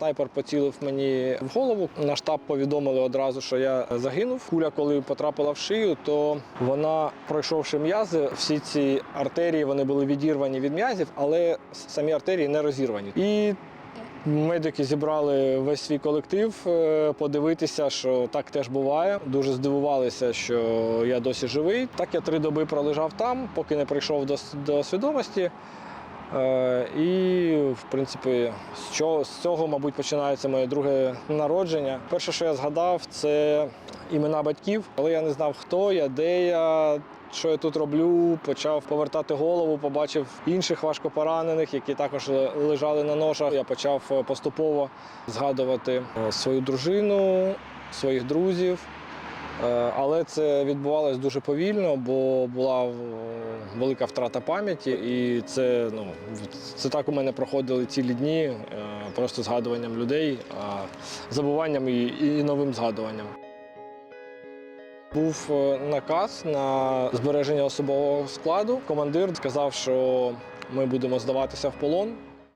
Снайпер поцілив мені в голову. На штаб повідомили одразу, що я загинув. Куля, коли потрапила в шию, то вона, пройшовши м'язи, всі ці артерії вони були відірвані від м'язів, але самі артерії не розірвані. І Медики зібрали весь свій колектив е, подивитися, що так теж буває. Дуже здивувалися, що я досі живий. Так я три доби пролежав там, поки не прийшов до, до свідомості. Е, І, в принципі, з цього, мабуть, починається моє друге народження. Перше, що я згадав, це імена батьків, але я не знав, хто я, де я. Що я тут роблю? Почав повертати голову, побачив інших важкопоранених, які також лежали на ношах. Я почав е, поступово згадувати е, свою дружину, своїх друзів. Е, Але це відбувалось дуже повільно, бо була е, велика втрата пам'яті, і це, ну, це так у мене проходили цілі дні, е, просто згадуванням людей, забуванням і, і новим згадуванням. Був наказ на збереження особового складу. Командир сказав, що ми будемо здаватися в полон.